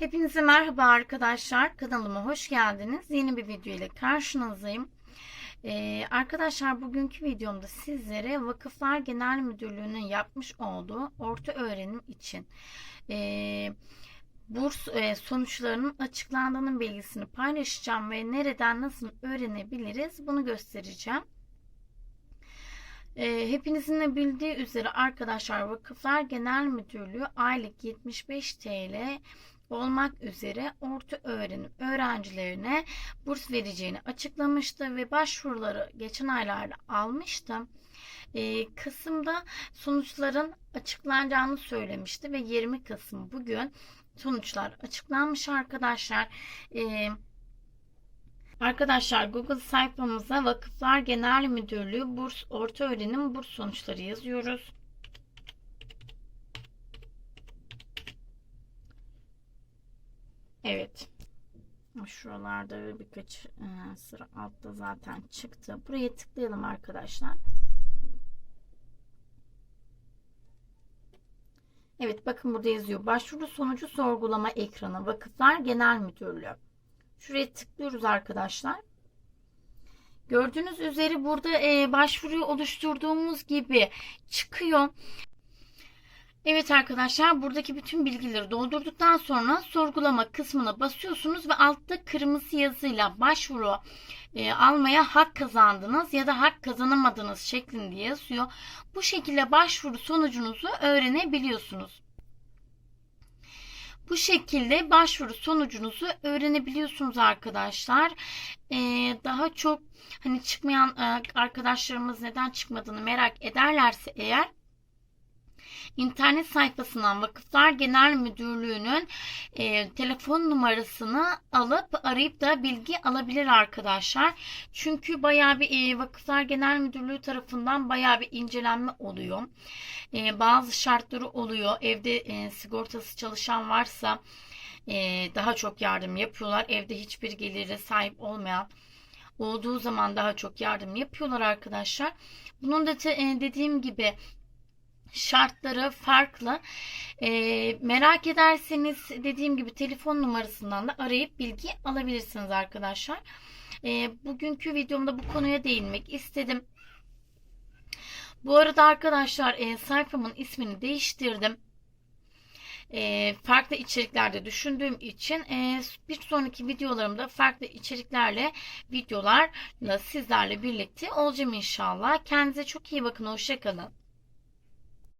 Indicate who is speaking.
Speaker 1: Hepinize merhaba arkadaşlar. Kanalıma hoş geldiniz. Yeni bir video ile karşınızdayım. Ee, arkadaşlar bugünkü videomda sizlere Vakıflar Genel Müdürlüğü'nün yapmış olduğu orta öğrenim için e, burs e, sonuçlarının açıklandığının bilgisini paylaşacağım ve nereden nasıl öğrenebiliriz bunu göstereceğim. E, hepinizin de bildiği üzere arkadaşlar Vakıflar Genel Müdürlüğü aylık 75 TL olmak üzere orta öğrenim öğrencilerine burs vereceğini açıklamıştı ve başvuruları geçen aylarda almıştım. Ee, Kasım'da sonuçların açıklanacağını söylemişti ve 20 Kasım bugün sonuçlar açıklanmış arkadaşlar. Ee, Arkadaşlar Google sayfamıza Vakıflar Genel Müdürlüğü Burs Orta Öğrenim Burs sonuçları yazıyoruz. Evet. Şuralarda birkaç e, sıra altta zaten çıktı. Buraya tıklayalım arkadaşlar. Evet bakın burada yazıyor. Başvuru sonucu sorgulama ekranı. Vakıflar Genel Müdürlüğü. Şuraya tıklıyoruz arkadaşlar. Gördüğünüz üzere burada e, başvuruyu oluşturduğumuz gibi çıkıyor. Evet arkadaşlar buradaki bütün bilgileri doldurduktan sonra sorgulama kısmına basıyorsunuz ve altta kırmızı yazıyla başvuru e, almaya hak kazandınız ya da hak kazanamadınız şeklinde yazıyor. Bu şekilde başvuru sonucunuzu öğrenebiliyorsunuz. Bu şekilde başvuru sonucunuzu öğrenebiliyorsunuz arkadaşlar. Ee, daha çok hani çıkmayan e, arkadaşlarımız neden çıkmadığını merak ederlerse eğer internet sayfasından Vakıflar Genel Müdürlüğü'nün e, telefon numarasını alıp arayıp da bilgi alabilir arkadaşlar. Çünkü bayağı bir e, Vakıflar Genel Müdürlüğü tarafından bayağı bir incelenme oluyor. E, bazı şartları oluyor. Evde e, sigortası çalışan varsa e, daha çok yardım yapıyorlar. Evde hiçbir gelire sahip olmayan olduğu zaman daha çok yardım yapıyorlar arkadaşlar. Bunun da te, e, dediğim gibi şartları farklı. E, merak ederseniz dediğim gibi telefon numarasından da arayıp bilgi alabilirsiniz arkadaşlar. E, bugünkü videomda bu konuya değinmek istedim. Bu arada arkadaşlar e, sayfamın ismini değiştirdim. E, farklı içeriklerde düşündüğüm için e, bir sonraki videolarımda farklı içeriklerle videolarla sizlerle birlikte olacağım inşallah. Kendinize çok iyi bakın. Hoşçakalın.